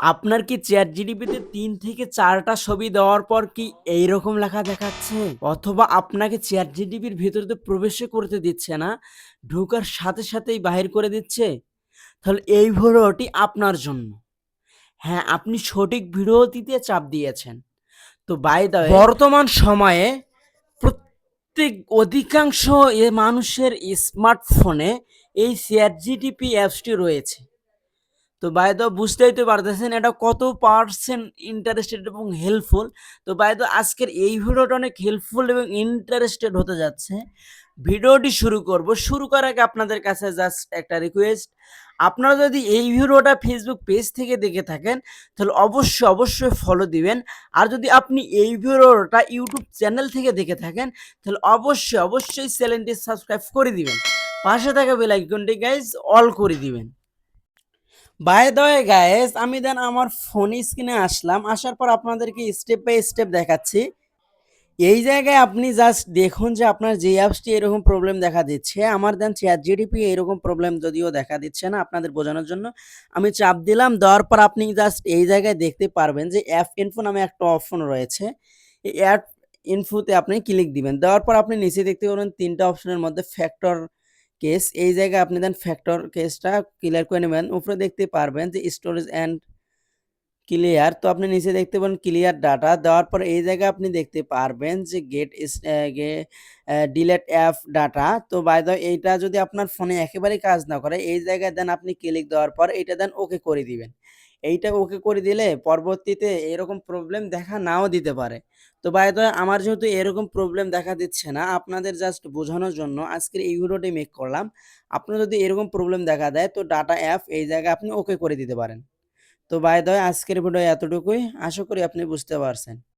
আপনার কি চ্যাট জিডিপিতে তিন থেকে চারটা ছবি দেওয়ার পর কি এই রকম লেখা দেখাচ্ছে? অথবা আপনাকে চ্যাট জিডিপির ভিতরে প্রবেশে করতে দিচ্ছে না, ঢোকার সাথে সাথেই বাহির করে দিচ্ছে? তাহলে এই ভিডিওটি আপনার জন্য। হ্যাঁ আপনি সঠিক ভিডিওটিতে চাপ দিয়েছেন। তো বাই দা বর্তমান সময়ে প্রত্যেক অধিকাংশ এ মানুষের স্মার্টফোনে এই চ্যাট জিডিপি অ্যাপসটি রয়েছে। তো বাই দ্য বুঝতেই তো পারতেছেন এটা কত পার্সেন্ট ইন্টারেস্টেড এবং হেল্পফুল তো বাই দ্য আজকের এই ভিডিওটা অনেক হেল্পফুল এবং ইন্টারেস্টেড হতে যাচ্ছে। ভিডিওটি শুরু করব। শুরু করার আগে আপনাদের কাছে জাস্ট একটা রিকোয়েস্ট আপনারা যদি এই ভিডিওটা ফেসবুক পেজ থেকে দেখে থাকেন, তাহলে অবশ্যই অবশ্যই ফলো দিবেন। আর যদি আপনি এই ভিডিওটা ইউটিউব চ্যানেল থেকে দেখে থাকেন, তাহলে অবশ্যই অবশ্যই চ্যানেলটি সাবস্ক্রাইব করে দিবেন। পাশে থাকা বেল আইকনটি গাইজ অল করে দিবেন। বাই দ্য গাইস আমি দেন আমার ফোন স্ক্রিনে আসলাম। আসার পর আপনাদেরকে স্টেপ বাই স্টেপ দেখাচ্ছি। এই জায়গায় আপনি জাস্ট দেখুন যে আপনার যে অ্যাপসটি এরকম প্রবলেম দেখা দিচ্ছে। আমার দেন চ্যাট জিডিপি এরকম প্রবলেম যদিও দেখা দিচ্ছে না আপনাদের বোঝানোর জন্য। আমি চাপ দিলাম, দেওয়ার পর আপনি জাস্ট এই জায়গায় দেখতে পারবেন যে অ্যাপ ইনফো নামে একটা অপশন রয়েছে। এই অ্যাপ ইনফোতে আপনি ক্লিক দিবেন। দেওয়ার পর আপনি নিচে দেখতে পারবেন তিনটা অপশনের মধ্যে ফ্যাক্টর কেস, এই জায়গায় আপনি দেন ফ্যাক্টর কেসটা ক্লিয়ার করে নেবেন। উপরে দেখতে পারবেন যে স্টোরেজ অ্যান্ড ক্লিয়ার তো আপনি নিচে দেখতে পাবেন ক্লিয়ার ডাটা দেওয়ার পর এই জায়গায় আপনি দেখতে পারবেন যে গেট ডিলেট অ্যাপ ডাটা তো বাই দ্য এইটা যদি আপনার ফোনে একেবারেই কাজ না করে, এই জায়গায় দেন আপনি ক্লিক দেওয়ার পর এইটা দেন ওকে করে দিবেন। এইটা ওকে করে দিলে পরবর্তীতে এরকম প্রবলেম দেখা নাও দিতে পারে। তো বাই দ্য আমার যেহেতু এরকম প্রবলেম দেখা দিচ্ছে না, আপনাদের জাস্ট বোঝানোর জন্য আজকের এই ভিডিওটি মেক করলাম। আপনার যদি এরকম প্রবলেম দেখা দেয়, তো ডাটা অ্যাপ এই জায়গায় আপনি ওকে করে দিতে পারেন। তো বাইদ আজকের ভিডিও এতটুকুই। আশা করি আপনি বুঝতে পারছেন।